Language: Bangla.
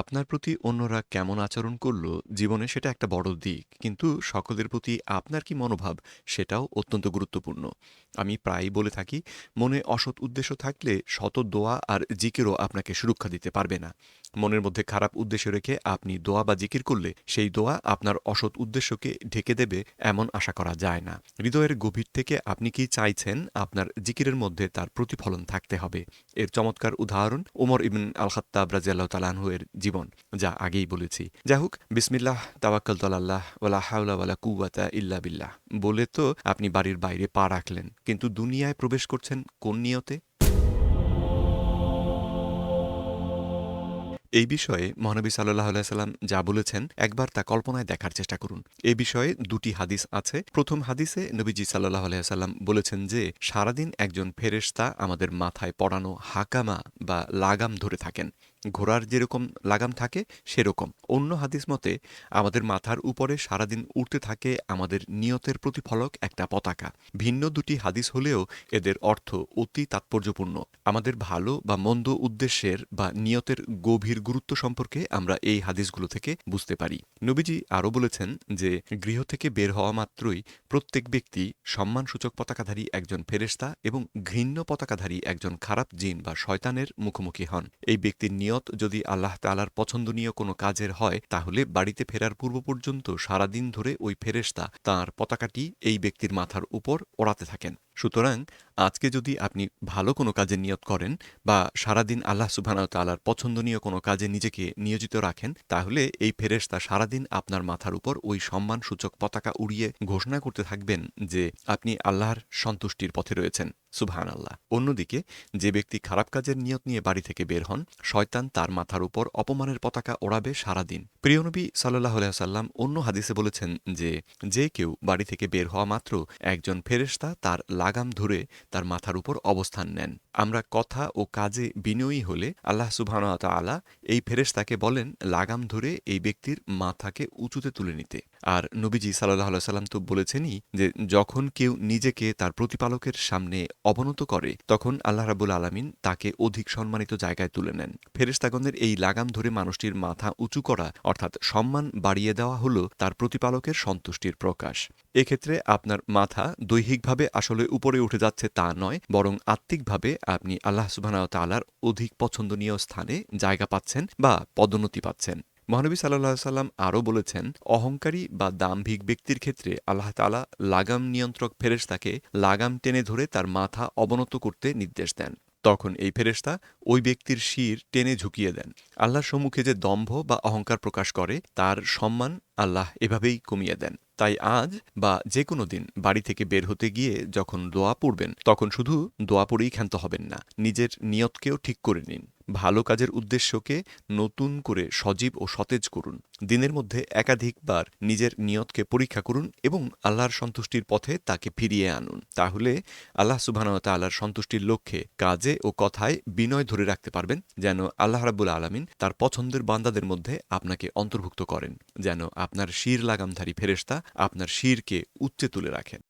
আপনার প্রতি অন্যরা কেমন আচরণ করল জীবনে সেটা একটা বড় দিক, কিন্তু সকলের প্রতি আপনার কি মনোভাব সেটাও অত্যন্ত গুরুত্বপূর্ণ। আমি প্রায়ই বলে থাকি, মনে অসৎ উদ্দেশ্য থাকলে শত দোয়া আর জিকেরও আপনাকে সুরক্ষা দিতে পারবে না। মনের মধ্যে খারাপ উদ্দেশ্য রেখে আপনি দোয়া বা জিকির করলে সেই দোয়া আপনার অসৎ উদ্দেশ্যকে ঢেকে দেবে এমন আশা করা যায় না। হৃদয়ের গভীর থেকে আপনি কি চাইছেন আপনার জিকিরের মধ্যে তার প্রতিফলন থাকতে হবে। এর চমৎকার উদাহরণ ওমর ইবিন আল খাত্তাব রাজিয়াল্লাহ তালাহু এর জীবন, যা আগেই বলেছি। যাই হোক, বিসমিল্লাহ, তাওয়াক্কাল তাল্লাহ ওয়ালা হাওলা ওয়ালা কুওয়াতা ইল্লা বিল্লাহ। বলে তো আপনি বাড়ির বাইরে পা রাখলেন, কিন্তু দুনিয়ায় প্রবেশ করছেন কোন নিয়তে? এই বিষয়ে মহানবী সাল্লাহ সাল্লাম যা বলেছেন, একবার তা কল্পনায় দেখার চেষ্টা করুন। এ বিষয়ে দুটি হাদিস আছে। প্রথম হাদিসে নবীজি সাল্লাহ সাল্লাম বলেছেন যে, সারাদিন একজন ফেরেশতা আমাদের মাথায় পড়ানো হাকামা বা লাগাম ধরে থাকেন। ঘোড়ার যেরকম লাগাম থাকে, সেরকম। অন্য হাদিস মতে, আমাদের মাথার উপরে সারাদিন উঠতে থাকে আমাদের নিয়তের প্রতিফলক একটা পতাকা। ভিন্ন দুটি হাদিস হলেও এদের অর্থ অতি তাৎপর্যপূর্ণ। আমাদের ভালো বা মন্দ উদ্দেশ্যের বা নিয়তের গভীর গুরুত্ব সম্পর্কে আমরা এই হাদিসগুলো থেকে বুঝতে পারি। নবীজি আরও বলেছেন যে, গৃহ থেকে বের হওয়া মাত্রই প্রত্যেক ব্যক্তি সম্মানসূচক পতাকাধারী একজন ফেরেস্তা এবং ঘৃণ্য পতাকাধারী একজন খারাপ জিন বা শয়তানের মুখোমুখি হন। এই ব্যক্তির নিয়ত যদি আল্লাহ তালার পছন্দনীয় কোনো কাজের হয়, তাহলে বাড়িতে ফেরার পূর্ব পর্যন্ত সারাদিন ধরে ওই ফেরেস্তা তার পতাকাটি এই ব্যক্তির মাথার উপর ওড়াতে থাকেন। সুতরাং আজকে যদি আপনি ভালো কোনো কাজে নিয়ত করেন বা সারাদিন আল্লাহ তাআলার পছন্দনীয় কোনো কাজে নিজেকে নিয়োজিত রাখেন, তাহলে এই ফেরেশতা সারাদিন আপনার মাথার উপর ওই সম্মানসূচক পতাকা উড়িয়ে ঘোষণা করতে থাকবেন যে আপনি আল্লাহর সন্তুষ্টির পথে রয়েছেন। সুবহান আল্লাহ অন্যদিকে যে ব্যক্তি খারাপ কাজের নিয়ত নিয়ে বাড়ি থেকে বের হন, শয়তান তার মাথার উপর অপমানের পতাকা ওড়াবে সারাদিন। প্রিয়নবী সাল্লাহ সাল্লাম অন্য হাদিসে বলেছেন যে যে কেউ বাড়ি থেকে বের হওয়া মাত্র একজন ফেরেশতা তার লাগাম ধরে তার মাথার উপর অবস্থান নেন। আমরা কথা ও কাজে বিনয়ী হলে আল্লাহ সুবহান তালা এই ফেরেশতাকে বলেন, লাগাম ধরে এই ব্যক্তির মাথাকে উঁচুতে তুলে নিতে। আর নবীজি সাল্লাহ সাল্লাম তো বলেছেনই যে, যখন কেউ নিজেকে তার প্রতিপালকের সামনে অবনত করে, তখন আল্লাহ রাবুল আলমিন তাকে অধিক সম্মানিত জায়গায় তুলে নেন। ফেরেস্তাগণের এই লাগাম ধরে মানুষটির মাথা উঁচু করা, অর্থাৎ সম্মান বাড়িয়ে দেওয়া হল তার প্রতিপালকের সন্তুষ্টির প্রকাশ। এক্ষেত্রে আপনার মাথা দৈহিকভাবে আসলে উপরে উঠে যাচ্ছে তা নয়, বরং আত্মিকভাবে আপনি আল্লাহ সুবাহ তালার অধিক পছন্দনীয় স্থানে জায়গা পাচ্ছেন বা পদোন্নতি পাচ্ছেন। মহানবী সাল্লাহ সাল্লাম আরও বলেছেন, অহংকারী বা দাম্ভিক ব্যক্তির ক্ষেত্রে আল্লাহ তালা লাগাম নিয়ন্ত্রক ফেরেস তাকে লাগাম টেনে ধরে তার মাথা অবনত করতে নির্দেশ দেন। তখন এই ফেরেস্তা ওই ব্যক্তির শির টেনে ঝুঁকিয়ে দেন। আল্লাহর সম্মুখে যে দম্ভ বা অহংকার প্রকাশ করে, তার সম্মান আল্লাহ এভাবেই কমিয়ে দেন। তাই আজ বা যে কোনো দিন বাড়ি থেকে বের হতে গিয়ে যখন দোয়া পড়বেন, তখন শুধু দোয়া পড়েই ক্ষান্ত হবেন না, নিজের নিয়তকেও ঠিক করে নিন। ভালো কাজের উদ্দেশ্যকে নতুন করে সজীব ও সতেজ করুন। দিনের মধ্যে একাধিকবার নিজের নিয়তকে পরীক্ষা করুন এবং আল্লাহর সন্তুষ্টির পথে তাকে ফিরিয়ে আনুন। তাহলে আল্লাহ সুবাহত আল্লাহর সন্তুষ্টির লক্ষ্যে, কাজে ও কথায় বিনয় ধরে রাখতে পারবেন যেন আল্লাহ রাবুল আলমিন তার পছন্দের বান্দাদের মধ্যে আপনাকে অন্তর্ভুক্ত করেন, যেন আপনার শির লাগামধারী ফেরেস্তা আপনার শিরকে উচ্চে তুলে রাখেন।